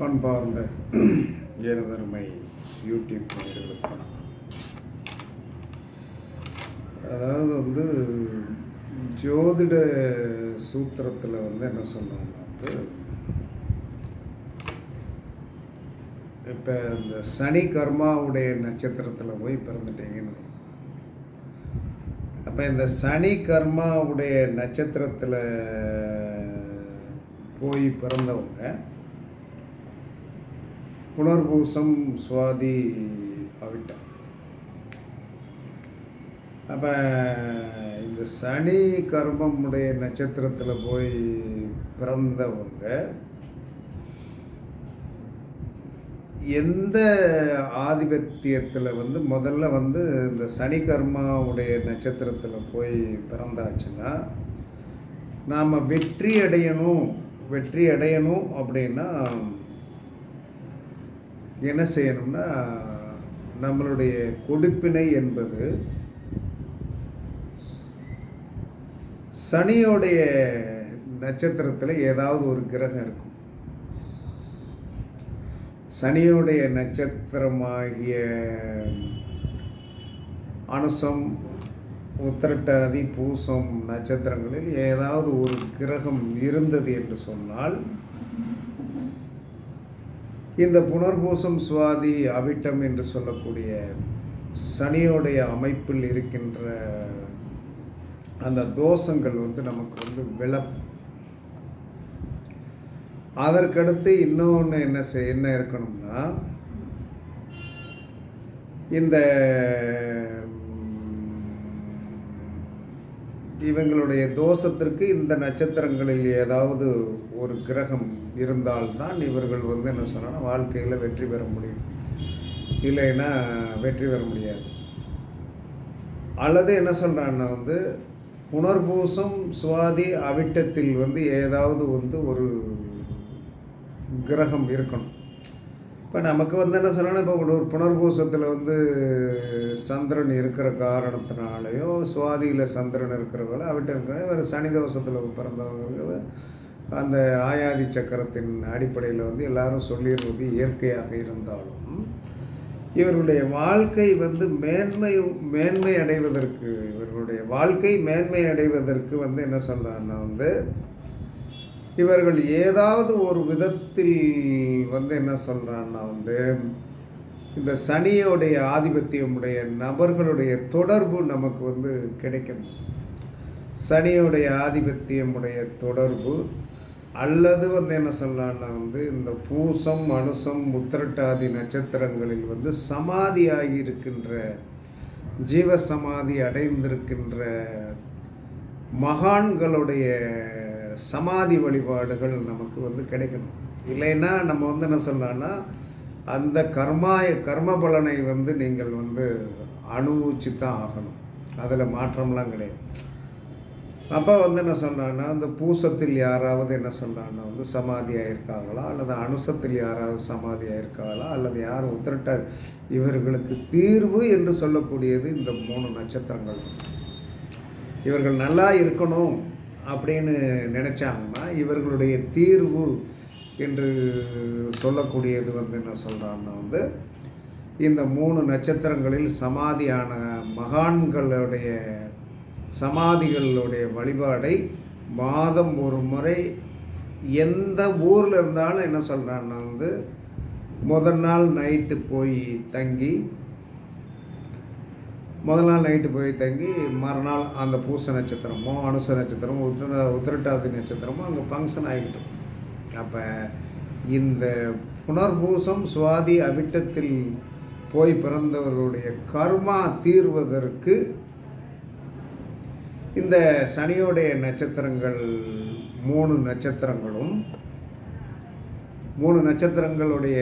பண்பார்ந்த எனதருமை யூடியூப் நேயர்களுக்கு அதாவது வந்து ஜோதிட சூத்திரத்தில் வந்து என்ன சொன்னோம்னா வந்து இப்போ இந்த சனி கர்மாவுடைய நட்சத்திரத்தில் போய் பிறந்துட்டீங்கன்னு அப்போ இந்த சனி கர்மாவுடைய நட்சத்திரத்தில் போய் பிறந்தவங்க புனர்பூசம் சுவாதி அவிட்டம் அப்போ இந்த சனி கர்மமுடைய நட்சத்திரத்தில் போய் பிறந்தவங்க எந்த ஆதிபத்தியத்தில் வந்து முதல்ல வந்து இந்த சனி கர்மாவுடைய நட்சத்திரத்தில் போய் பிறந்தாச்சுன்னா நாம் வெற்றி அடையணும் வெற்றி அடையணும் அப்படின்னா என்ன செய்யணும்னா நம்மளுடைய கொடுப்பினை என்பது சனியோடைய நட்சத்திரத்தில் ஏதாவது ஒரு கிரகம் இருக்கும். சனியோடைய நட்சத்திரமாகிய அனுசம் உத்திரட்டாதி பூசம் நட்சத்திரங்களில் ஏதாவது ஒரு கிரகம் இருந்தது என்று சொன்னால் இந்த புனர்பூசம் சுவாதி அவிட்டம் என்று சொல்லக்கூடிய சனியோடைய அமைப்பில் இருக்கின்ற அந்த தோஷங்கள் வந்து நமக்கு வந்து விளம் அதற்கடுத்து இன்னொன்று என்ன செய் என்ன இருக்கணும்னா இந்த இவங்களுடைய தோஷத்திற்கு இந்த நட்சத்திரங்களில் ஏதாவது ஒரு கிரகம் இருந்தால்தான் இவர்கள் வந்து என்ன சொன்னால் வாழ்க்கையில் வெற்றி பெற முடியும். இல்லைன்னா வெற்றி பெற முடியாது. அல்லது என்ன சொல்கிறான்னா வந்து புனர்பூசம் சுவாதி அவிட்டத்தில் வந்து ஏதாவது வந்து ஒரு கிரகம் இருக்கணும். இப்போ நமக்கு வந்து என்ன சொல்லணும்? இப்போ ஒரு புனர்பூசத்தில் வந்து சந்திரன் இருக்கிற காரணத்தினாலேயோ சுவாதியில் சந்திரன் இருக்கிறவங்கள அவட்ட இருக்கிற வேறு சனி தோஷத்தில் பிறந்தவங்க அந்த ஆயாதி சக்கரத்தின் அடிப்படையில் வந்து எல்லாரும் சொல்லிடுவது இயற்கையாக இருந்தாலும் இவர்களுடைய வாழ்க்கை வந்து மேன்மை மேன்மை அடைவதற்கு இவர்களுடைய வாழ்க்கை மேன்மை அடைவதற்கு வந்து என்ன சொல்கிறான்னா வந்து இவர்கள் ஏதாவது ஒரு விதத்தில் வந்து என்ன சொல்கிறான்னா வந்து இந்த சனியோடைய ஆதிபத்தியமுடைய நபர்களுடைய தொடர்பு நமக்கு வந்து கிடைக்கும். சனியோடைய ஆதிபத்தியமுடைய தொடர்பு அல்லது வந்து என்ன சொல்லலாம்னா வந்து இந்த பூசம் அனுசம் முத்திரட்டாதி நட்சத்திரங்களில் வந்து சமாதியாகி இருக்கின்ற ஜீவ சமாதி அடைந்திருக்கின்ற மகான்களுடைய சமாதி வழிபாடுகள் நமக்கு வந்து கிடைக்கணும். இல்லைன்னா நம்ம வந்து என்ன சொல்லலாம்னா அந்த கர்மாய கர்ம பலனை வந்து நீங்கள் வந்து அனுபவிச்சு தான் ஆகணும். அதில் மாற்றம்லாம் கிடையாது. அப்போ வந்து என்ன சொன்னான்னா அந்த பூசத்தில் யாராவது என்ன சொன்னான்னா வந்து சமாதி ஆயிருக்காங்களா? அல்லது அனுசத்தில் யாராவது சமாதி ஆயிருக்காங்களா? அல்லது யார் உத்திரட்ட? இவர்களுக்கு தீர்வு என்று சொல்லக்கூடியது இந்த மூணு நட்சத்திரங்கள். இவர்கள் நல்லா இருக்கணும். அப்படின்னு நினச்சாங்கன்னா இவர்களுடைய தீர்வு என்று சொல்லக்கூடியது வந்து என்ன சொல்கிறான்னா வந்து இந்த மூணு நட்சத்திரங்களில் சமாதியான மகான்களுடைய சமாதிகளுடைய வழிபாடை மாதம் ஒரு முறை எந்த ஊரில் இருந்தாலும் என்ன சொல்கிறான்னா வந்து முதல் நாள் நைட்டு போய் தங்கி முதல் நாள் நைட்டு போய் தங்கி மறுநாள் அந்த பூச நட்சத்திரமோ அனுச நட்சத்திரமோ உத்திர உத்திரட்டாதி நட்சத்திரமோ அங்கே ஃபங்க்ஷன் ஆகிட்டோம் அப்போ இந்த புனர்பூசம் சுவாதி அவிட்டத்தில் போய் பிறந்தவர்களுடைய கர்மா தீர்வதற்கு இந்த சனியோடைய நட்சத்திரங்கள் மூணு நட்சத்திரங்களும் மூணு நட்சத்திரங்களுடைய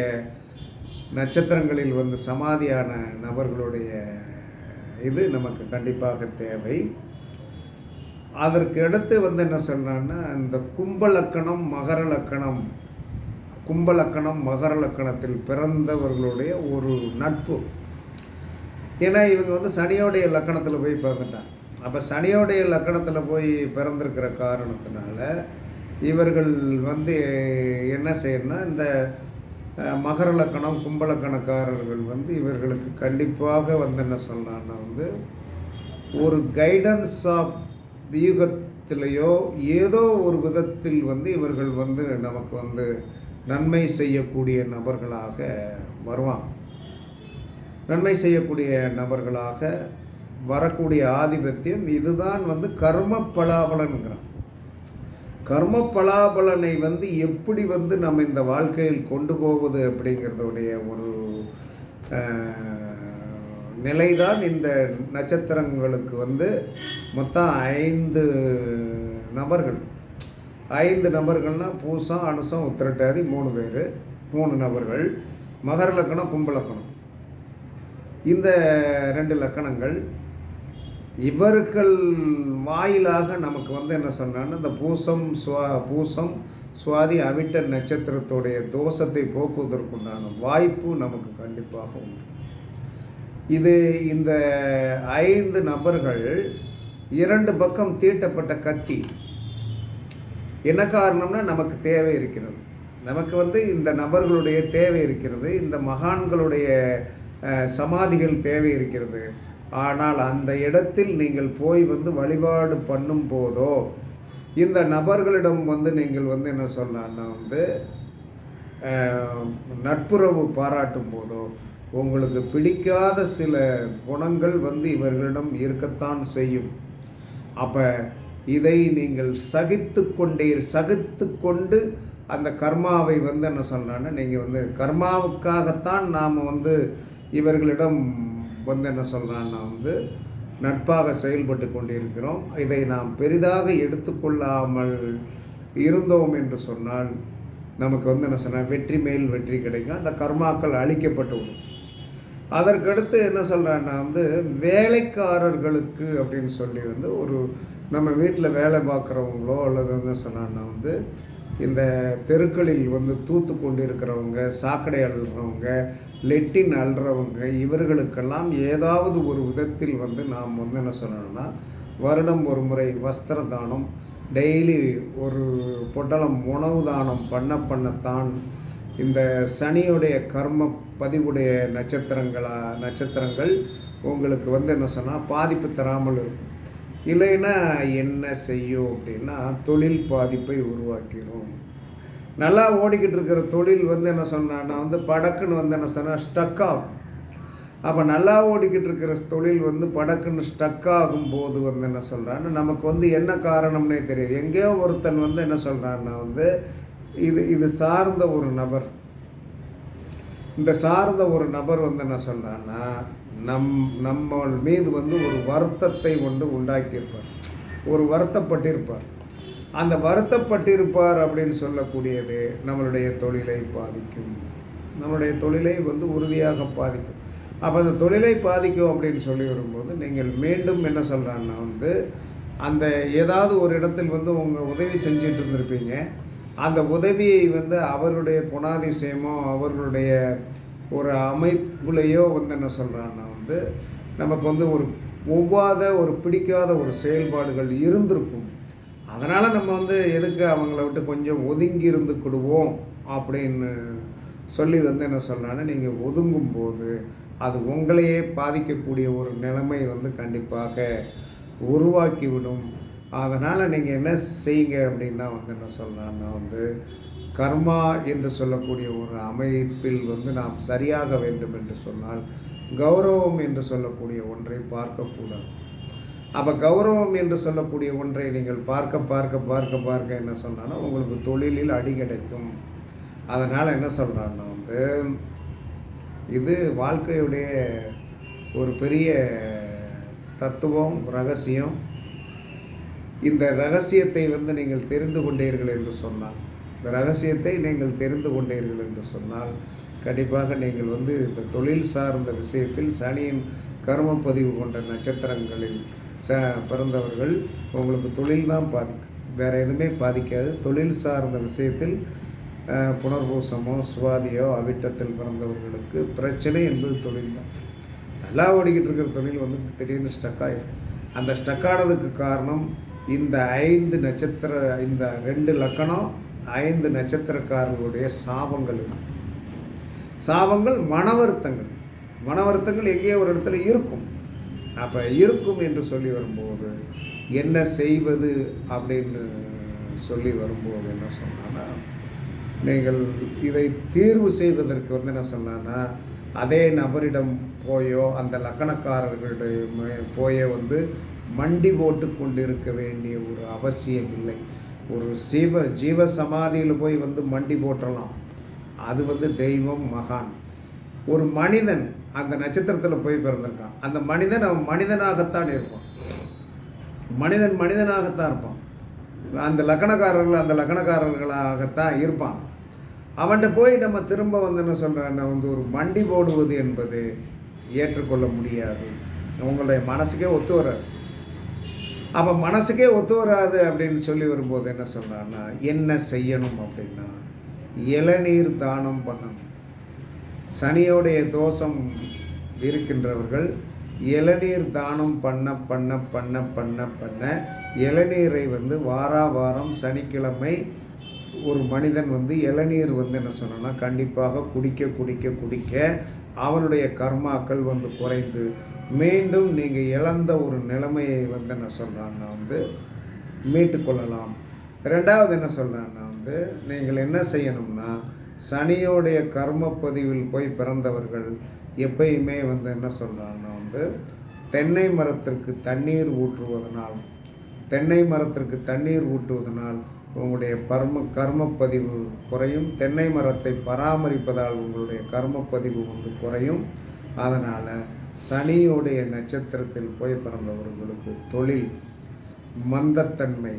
நட்சத்திரங்களில் வந்து சமாதியான நபர்களுடைய இது நமக்கு கண்டிப்பாக தேவை. அதற்கு அடுத்து வந்து என்ன சொல்கிறான்னா இந்த கும்பலக்கணம் மகர லக்கணம் கும்பலக்கணம் மகர லக்கணத்தில் பிறந்தவர்களுடைய ஒரு நட்பு. ஏன்னா இவங்க வந்து சனியோடைய லக்கணத்தில் போய் பிறந்துட்டாங்க. அப்போ சனியோடைய லக்கணத்தில் போய் பிறந்திருக்கிற காரணத்தினால இவர்கள் வந்து என்ன செய்யணும்னா இந்த மகர லக்கணம் கும்பலக்கணக்காரர்கள் வந்து இவர்களுக்கு கண்டிப்பாக வந்து என்ன சொல்லலாம்னா வந்து ஒரு கைடன்ஸ் ஆஃப் வியூகத்திலேயோ ஏதோ ஒரு விதத்தில் வந்து இவர்கள் வந்து நமக்கு வந்து நன்மை செய்யக்கூடிய நபர்களாக வருவான் நன்மை செய்யக்கூடிய நபர்களாக வரக்கூடிய ஆதிபத்தியம் இதுதான் வந்து கர்ம பலாபலன்கிறான். கர்ம பலாபலனை வந்து எப்படி வந்து நம்ம இந்த வாழ்க்கையில் கொண்டு போவது அப்படிங்கிறதுடைய ஒரு நிலைதான் இந்த நட்சத்திரங்களுக்கு வந்து மொத்தம் ஐந்து நபர்கள். ஐந்து நபர்கள்னால் பூசம் அனுசம் உத்திரட்டாதி மூணு பேர் மூணு நபர்கள். மகர லக்கணம் கும்ப லக்கணம். இந்த ரெண்டு லக்கணங்கள் இவர்கள் வாயிலாக நமக்கு வந்து என்ன சொன்னான்னு இந்த பூசம் சுவா பூசம் சுவாதி அவிட்ட நட்சத்திரத்துடைய தோஷத்தை போக்குவதற்குண்டான வாய்ப்பு நமக்கு கண்டிப்பாக உண்டு. இது இந்த ஐந்து நபர்கள் இரண்டு பக்கம் தீட்டப்பட்ட கத்தி. என்ன காரணம்னா நமக்கு தேவை இருக்கிறது. நமக்கு வந்து இந்த நபர்களுடைய தேவை இருக்கிறது இந்த மகான்களுடைய சமாதிகள் தேவை இருக்கிறது. ஆனால் அந்த இடத்தில் நீங்கள் போய் வந்து வழிபாடு பண்ணும் போதோ இந்த நபர்களிடம் வந்து நீங்கள் வந்து என்ன சொல்லலாம்னா வந்து நட்புறவு பாராட்டும் போதோ உங்களுக்கு பிடிக்காத சில குணங்கள் வந்து இவர்களிடம் இருக்கத்தான் செய்யும். அப்போ இதை நீங்கள் சகித்து கொண்டே சகித்து கொண்டு அந்த கர்மாவை வந்து என்ன சொல்லலான்னா நீங்கள் வந்து கர்மாவுக்காகத்தான் நாம் வந்து இவர்களிடம் வந்து என்ன சொல்கிறான்னா வந்து நட்பாக செயல்பட்டு கொண்டிருக்கிறோம். இதை நாம் பெரிதாக எடுத்துக்கொள்ளாமல் இருந்தோம் என்று சொன்னால் நமக்கு வந்து என்ன சொன்னால் வெற்றி மேல் வெற்றி கிடைக்கும். அந்த கர்மாக்கள் அழிக்கப்பட்டு விடும். அதற்கடுத்து என்ன சொல்கிறேன்னா வந்து வேலைக்காரர்களுக்கு அப்படின்னு சொல்லி வந்து ஒரு நம்ம வீட்டில் வேலை பார்க்குறவங்களோ அல்லது வந்து சொன்னான்னா வந்து இந்த தெருக்களில் வந்து தூத்து கொண்டு இருக்கிறவங்க சாக்கடை அள்ளுறவங்க லெட்டின் அல்றவங்க இவர்களுக்கெல்லாம் ஏதாவது ஒரு விதத்தில் வந்து நாம் வந்து என்ன சொல்லணும்னா வருடம் ஒரு முறை வஸ்திர தானம் டெய்லி ஒரு பொட்டலம் உணவு தானம் பண்ண பண்ணத்தான் இந்த சனியுடைய கர்ம பதிவுடைய நட்சத்திரங்களா நட்சத்திரங்கள் உங்களுக்கு வந்து என்ன சொன்னால் பாதிப்பு தராமல் இருக்கும். இல்லைன்னா என்ன செய்யும் அப்படின்னா தொழில் பாதிப்பை உருவாக்கிடும் நல்லா ஓடிக்கிட்டு இருக்கிற தொழில் வந்து என்ன சொன்னான்னா வந்து படக்குன்னு வந்து என்ன சொன்னால் ஸ்டக் ஆகும். அப்போ நல்லா ஓடிக்கிட்டு இருக்கிற தொழில் வந்து படக்குன்னு ஸ்டக் ஆகும் போது வந்து என்ன சொல்கிறான்னு நமக்கு வந்து என்ன காரணம்னே தெரியுது. எங்கேயோ ஒருத்தன் வந்து என்ன சொல்கிறான்னா வந்து இது இது சார்ந்த ஒரு நபர். இந்த சார்ந்த ஒரு நபர் வந்து என்ன சொல்கிறான்னா நம் நம்ம மீது வந்து ஒரு வருத்தத்தை கொண்டு உண்டாக்கியிருப்பார். ஒரு வருத்தப்பட்டிருப்பார். அந்த வருத்தப்பட்டிருப்பார் அப்படின்னு சொல்லக்கூடியது நம்மளுடைய தொழிலை பாதிக்கும். நம்மளுடைய தொழிலை வந்து உறுதியாக பாதிக்கும். அப்போ அந்த தொழிலை பாதிக்கும் அப்படின்னு சொல்லி வரும்போது நீங்கள் மீண்டும் என்ன சொல்கிறான்னா வந்து அந்த ஏதாவது ஒரு இடத்தில் வந்து உங்கள் உதவி செஞ்சுட்டு இருந்திருப்பீங்க. அந்த உதவியை வந்து அவருடைய குணாதிசயமோ அவர்களுடைய ஒரு அமைப்புலையோ வந்து என்ன சொல்கிறான்னா வந்து நமக்கு வந்து ஒரு ஒவ்வாத ஒரு பிடிக்காத ஒரு செயல்பாடுகள் இருந்திருக்கும். அதனால் நம்ம வந்து எதுக்கு அவங்கள விட்டு கொஞ்சம் ஒதுங்கி இருந்துக்கிடுவோம் அப்படின்னு சொல்லி வந்து என்ன சொல்கிறான்னா நீங்கள் ஒதுங்கும்போது அது உங்களையே பாதிக்கக்கூடிய ஒரு நிலைமை வந்து கண்டிப்பாக உருவாக்கிவிடும் அதனால் நீங்கள் என்ன செய்யுங்க அப்படின்னா வந்து என்ன சொல்கிறான்னா வந்து கர்மா என்று சொல்லக்கூடிய ஒரு அமைப்பில் வந்து நாம் சரியாக வேண்டும் என்று சொன்னால் கௌரவம் என்று சொல்லக்கூடிய ஒன்றை பார்க்கக்கூடாது. அப்போ கௌரவம் என்று சொல்லக்கூடிய ஒன்றை நீங்கள் பார்க்க பார்க்க பார்க்க பார்க்க என்ன சொன்னாலும் உங்களுக்கு தொழிலில் அடி கிடைக்கும். அதனால் என்ன சொல்கிறான்னா வந்து இது வாழ்க்கையுடைய ஒரு பெரிய தத்துவம் ரகசியம். இந்த ரகசியத்தை வந்து நீங்கள் தெரிந்து கொண்டீர்கள் என்று சொன்னால் இந்த ரகசியத்தை நீங்கள் தெரிந்து கொண்டீர்கள் என்று சொன்னால் கண்டிப்பாக நீங்கள் வந்து இந்த தொழில் சார்ந்த விஷயத்தில் சனியின் கர்மப்பதிவு கொண்ட நட்சத்திரங்களில் ச பிறந்தவர்கள் உங்களுக்கு தொழில் தான் பாதிக்கும் வேறு எதுவுமே பாதிக்காது. தொழில் சார்ந்த விஷயத்தில் புனர்பூசமோ சுவாதியோ அவிட்டத்தில் பிறந்தவர்களுக்கு பிரச்சனை என்பது தொழில் தான். நல்லா ஓடிக்கிட்டு இருக்கிற தொழில் வந்து திடீர்னு ஸ்டக் ஆகிடும் அந்த ஸ்டக் ஆனதுக்கு காரணம் இந்த ஐந்து நட்சத்திர இந்த ரெண்டு லக்கணம் ஐந்து நட்சத்திரக்காரர்களுடைய சாபங்கள் சாபங்கள் மனவருத்தங்கள். வருத்தங்கள் வருத்தங்கள் எங்கேயோ ஒரு இடத்துல இருக்கும். அப்போ இருக்கும் என்று சொல்லி வரும்போது என்ன செய்வது அப்படின்னு சொல்லி வரும்போது என்ன சொன்னான்னா நீங்கள் இதை தீர்வு செய்வதற்கு வந்து என்ன சொன்னான்னா அதே நபரிடம் போயோ அந்த லக்கணக்காரர்களுடைய போயோ வந்து மண்டி போட்டு கொண்டிருக்க வேண்டிய ஒரு அவசியம் இல்லை. ஒரு சீவ ஜீவ சமாதியில் போய் வந்து மண்டி போட்டலாம் அது வந்து தெய்வம் மகான். ஒரு மனிதன் அந்த நட்சத்திரத்தில் போய் பிறந்திருக்கான். அந்த மனிதன் அவன் மனிதனாகத்தான் இருப்பான். மனிதன் மனிதனாகத்தான் இருப்பான். அந்த லக்கணக்காரர்கள் அந்த லக்கணக்காரர்களாகத்தான் இருப்பான். அவன்கிட்ட போய் நம்ம திரும்ப வந்து என்ன சொல்கிறேன்னா வந்து ஒரு மண்டி போடுவது என்பது ஏற்றுக்கொள்ள முடியாது. உங்களுடைய மனசுக்கே ஒத்து வராது. அப்போ மனசுக்கே ஒத்து வராது அப்படின்னு சொல்லி வரும்போது என்ன சொல்கிறான்னா என்ன செய்யணும் அப்படின்னா இளநீர் தானம் பண்ணணும். சனியோடைய தோஷம் இருக்கின்றவர்கள் இளநீர் தானம் பண்ண பண்ண பண்ண பண்ண பண்ண இளநீரை வந்து வாரா வாரம் சனிக்கிழமை ஒரு மனிதன் வந்து இளநீர் வந்து என்ன சொன்னோன்னா கண்டிப்பாக குடிக்க குடிக்க குடிக்க அவனுடைய கர்மாக்கள் வந்து குறைந்து மீண்டும் நீங்கள் இழந்த ஒரு நிலைமையை வந்து என்ன சொல்கிறான்னா வந்து மீட்டுக்கொள்ளலாம் ரெண்டாவது என்ன சொல்கிறான்னா வந்து நீங்கள் என்ன செய்யணும்னா சனியோடைய கர்ம பதிவில் போய் பிறந்தவர்கள் எப்பயுமே வந்து என்ன சொல்கிறாங்கன்னா வந்து தென்னை மரத்திற்கு தண்ணீர் ஊற்றுவதனால் தென்னை மரத்திற்கு தண்ணீர் ஊற்றுவதனால் உங்களுடைய பர்ம கர்மப்பதிவு குறையும். தென்னை மரத்தை பராமரிப்பதால் உங்களுடைய கர்மப்பதிவு வந்து குறையும். அதனால் சனியுடைய நட்சத்திரத்தில் போய் பிறந்தவர்களுக்கு தொழில் மந்தத்தன்மை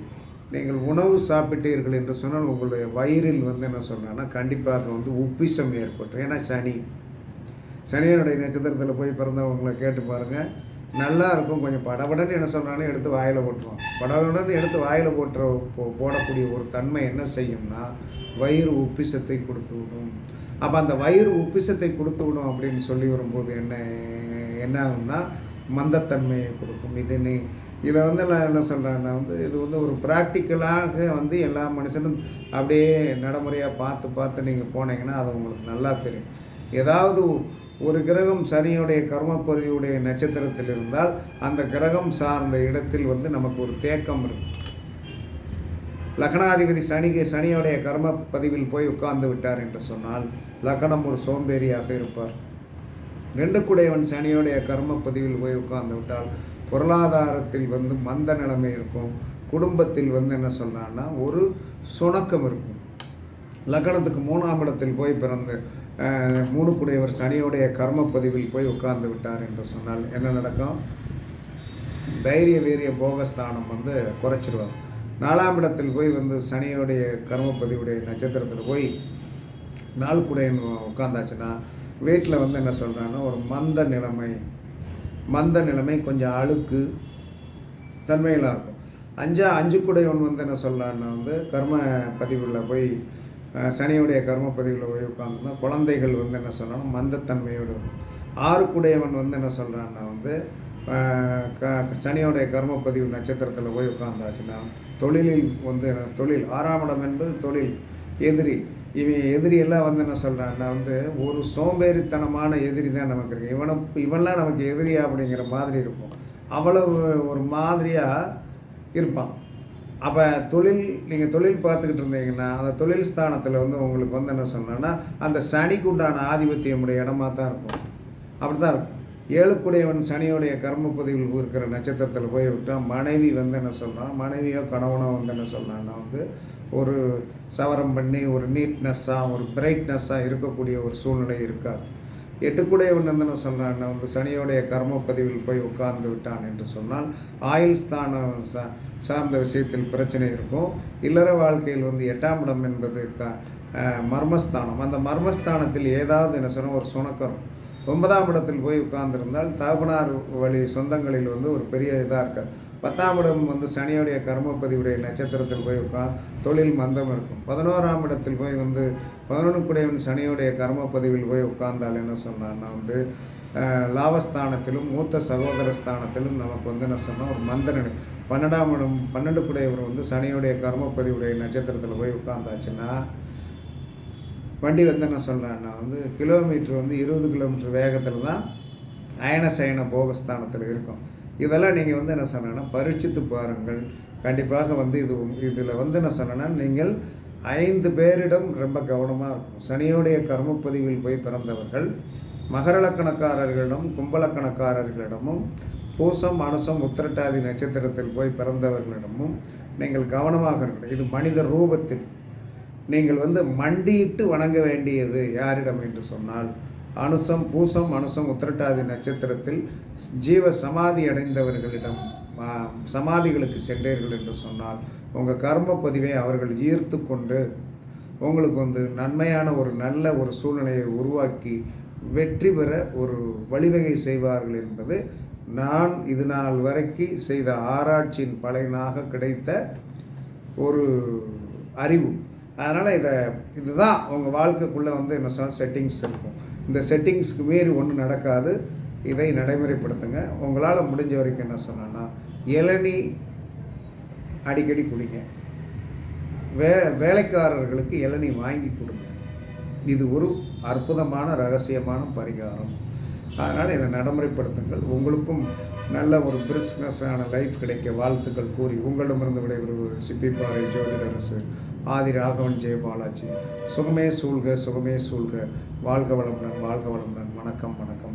நீங்கள் உணவு சாப்பிட்டீர்கள் என்று சொன்னால் உங்களுடைய வயிறில் வந்து என்ன சொன்னேன்னா கண்டிப்பாக வந்து உப்பிசம் ஏற்பட்டு ஏன்னா சனி. சனியனுடைய நட்சத்திரத்தில் போய் பிறந்தவங்களை கேட்டு பாருங்கள் நல்லா இருக்கும். கொஞ்சம் படபடன்னு என்ன சொன்னாலும் எடுத்து வாயில் போட்டுருவோம் படபடன்னு எடுத்து வாயில் போட்டுற போ- போடக்கூடிய ஒரு தன்மை என்ன செய்யும்னா வயிறு உப்பிசத்தை கொடுத்து விடும். அப்போ அந்த வயிறு உப்பிசத்தை கொடுத்து விடும் அப்படின்னு சொல்லி வரும்போது என்ன என்ன ஆகும்னா மந்தத்தன்மையை கொடுக்கும். இது நீ இதை வந்து நான் என்ன சொல்கிறேன்னா வந்து இது வந்து ஒரு ப்ராக்டிக்கலாக வந்து எல்லா மனுஷனும் அப்படியே நடைமுறையாக பார்த்து பார்த்து நீங்கள் போனீங்கன்னா அது உங்களுக்கு நல்லா தெரியும். ஏதாவது ஒரு கிரகம் சனியுடைய கர்மப்பதிவுடைய நட்சத்திரத்தில் இருந்தால் அந்த கிரகம் சார்ந்த இடத்தில் வந்து நமக்கு ஒரு தேக்கம் இருக்கும் லக்னாதிபதி சனிக்கு சனியுடைய கர்ம பதிவில் போய் உட்கார்ந்து விட்டார் என்று சொன்னால் லக்னம் ஒரு சோம்பேறியாக இருப்பார். ரெண்டு குடையவன் சனியுடைய கர்ம பதிவில் போய் உட்கார்ந்து விட்டால் பொருளாதாரத்தில் வந்து மந்த நிலைமை இருக்கும். குடும்பத்தில் வந்து என்ன சொன்னான்னா ஒரு சுணக்கம் இருக்கும். லக்னத்துக்கு மூணாம் இடத்தில் போய் பிறந்து மூணுக்குடையவர் மூணு கர்ம பதிவில் போய் உட்கார்ந்து விட்டார் என்று சொன்னால் என்ன நடக்கும்? தைரிய வீரிய போகஸ்தானம் வந்து குறைச்சிடுவார். நாலாம் இடத்தில் போய் வந்து சனியுடைய கர்மப்பதிவுடைய நட்சத்திரத்தில் போய் நாள் குடையன் உட்காந்தாச்சுன்னா வீட்டில் வந்து என்ன சொல்கிறாங்கன்னா ஒரு மந்த நிலைமை மந்த நிலைமை கொஞ்சம் அழுக்கு தன்மைகளாக இருக்கும். அஞ்சா அஞ்சு குடையவன் வந்து என்ன சொல்லலான்னா வந்து கர்ம பதிவில் போய் சனியுடைய கர்ம பதிவில் போய் உட்காந்துருந்தா குழந்தைகள் வந்து என்ன சொல்லணும் மந்தத்தன்மையோடு இருக்கும். ஆறு குடையவன் வந்து என்ன சொல்கிறான்னா வந்து க சனியோடைய கர்மப்பதிவு நட்சத்திரத்தில் போய் உட்காந்தாச்சுன்னா தொழிலில் வந்து என்ன- தொழில் ஆறாம் இடம் என்பது தொழில் எதிரி இவன் எதிரியெல்லாம் வந்து என்ன சொல்கிறான்னா வந்து ஒரு சோம்பேறித்தனமான எதிரி தான் நமக்கு இருக்கு. இவனை இவன்லாம் நமக்கு எதிரியா அப்படிங்கிற மாதிரி இருக்கும். அவ்வளவு ஒரு மாதிரியாக இருப்பான். அப்போ தொழில் நீங்கள் தொழில் பார்த்துக்கிட்டு இருந்தீங்கன்னா அந்த தொழில் ஸ்தானத்தில் வந்து உங்களுக்கு வந்து என்ன சொன்னேன்னா அந்த சனிக்கு உண்டான ஆதிபத்தியமுடைய இடமா தான் இருக்கும். அப்படி தான் இருக்கும். ஏழுக்குடையவன் சனியோடைய கர்மப்பதிவில் இருக்கிற நட்சத்திரத்தில் போய் விட்டால் மனைவி வந்து என்ன சொல்கிறான் மனைவியோ கணவனோ வந்து என்ன சொல்கிறான்னா வந்து ஒரு சவரம் பண்ணி ஒரு நீட்னஸ்ஸாக ஒரு பிரைட்னஸ்ஸாக இருக்கக்கூடிய ஒரு சூழ்நிலை இருக்காது. எட்டுக்குடையவன் வந்து என்ன சொல்கிறான்னா வந்து சனியோடைய கர்ம பதிவில் போய் உட்கார்ந்து விட்டான் என்று சொன்னால் ஆயுள் ஸ்தானம் சா- சார்ந்த விஷயத்தில் பிரச்சனை இருக்கும். இல்லற வாழ்க்கையில் வந்து எட்டாம் இடம் என்பது க மர்மஸ்தானம். அந்த மர்மஸ்தானத்தில் ஏதாவது என்ன சொன்னால் ஒரு சுணக்கம். ஒன்பதாம் இடத்தில் போய் உட்கார்ந்திருந்தால் தகப்பனார் வழி சொந்தங்களில் வந்து ஒரு பெரிய இதாக இருக்காது. பத்தாம் இடம் வந்து சனியோடைய கர்மப்பதிவுடைய நட்சத்திரத்தில் போய் உட்கார் தொழில் மந்தம் இருக்கும். பதினோராம் இடத்தில் போய் வந்து பதினொன்று குடையவன் சனியோடைய கர்மப்பதிவில் போய் உட்கார்ந்தால் என்ன சொன்னான்னா வந்து லாபஸ்தானத்திலும் மூத்த சகோதர ஸ்தானத்திலும் நமக்கு வந்து என்ன சொன்னால் ஒரு மந்தனடு பன்னெண்டாம் இடம் பன்னெண்டு குடையவர் வந்து சனியுடைய கர்மப்பதிவுடைய நட்சத்திரத்தில் போய் உட்காந்தாச்சுன்னா வண்டி வந்து என்ன சொல்கிறேன்னா வந்து கிலோமீட்டர் வந்து இருபது கிலோமீட்டர் வேகத்தில் தான் அயன சயன போகஸ்தானத்தில் இருக்கும். இதெல்லாம் நீங்கள் வந்து என்ன சொன்னேன்னா பரீட்சித்து பாருங்கள். கண்டிப்பாக வந்து இது இதில் வந்து என்ன சொன்னேன்னா நீங்கள் ஐந்து பேரிடம் ரொம்ப கவனமாக இருக்கும் சனியோடைய கர்மப்பதிவில் போய் பிறந்தவர்கள் மகரலக்கணக்காரர்களிடம் கும்பலக்கணக்காரர்களிடமும் பூசம் அனுசம் உத்திரட்டாதி நட்சத்திரத்தில் போய் பிறந்தவர்களிடமும் நீங்கள் கவனமாக இருக்கணும். இது மனித ரூபத்தில். நீங்கள் வந்து மண்டியிட்டு வணங்க வேண்டியது யாரிடம் என்று சொன்னால் அனுசம் பூசம் அனுசம் உத்திரட்டாதி நட்சத்திரத்தில் ஜீவ சமாதி அடைந்தவர்களிடம் சமாதிகளுக்கு சென்றீர்கள் என்று சொன்னால் உங்கள் கர்ம பதிவை அவர்கள் ஈர்த்து கொண்டு உங்களுக்கு வந்து நன்மையான ஒரு நல்ல ஒரு சூழ்நிலையை உருவாக்கி வெற்றி பெற ஒரு வழிவகை செய்வார்கள் என்பது நான் இது நாள் வரைக்கும் செய்த ஆராய்ச்சியின் பலனாக கிடைத்த ஒரு அறிவு. அதனால் இதை இதுதான் உங்கள் வாழ்க்கைக்குள்ளே வந்து என்ன சொன்னால் செட்டிங்ஸ் இருக்கும். இந்த செட்டிங்ஸ்க்கு மீறி ஒன்றும் நடக்காது. இதை நடைமுறைப்படுத்துங்க. உங்களால் முடிஞ்ச வரைக்கும் என்ன சொன்னேன்னா இளநி அடிக்கடி குடிங்க. வே வேலைக்காரர்களுக்கு இளநி வாங்கி கொடுங்க. இது ஒரு அற்புதமான ரகசியமான பரிகாரம். அதனால் இதை நடைமுறைப்படுத்துங்கள். உங்களுக்கும் நல்ல ஒரு பிரிஸ்னஸான லைஃப் கிடைக்க வாழ்த்துக்கள் கூறி உங்களிடமிருந்து விடைபெறுவது சிப்பிப்பாறை ஜோதிடரசு ஆதி ராகவன் ஜெயபாலாஜி சுகமே சூழ்க சுகமே சூழ்க. வாழ்க வளமுடன் வாழ்க வளமுடன். வணக்கம் வணக்கம்.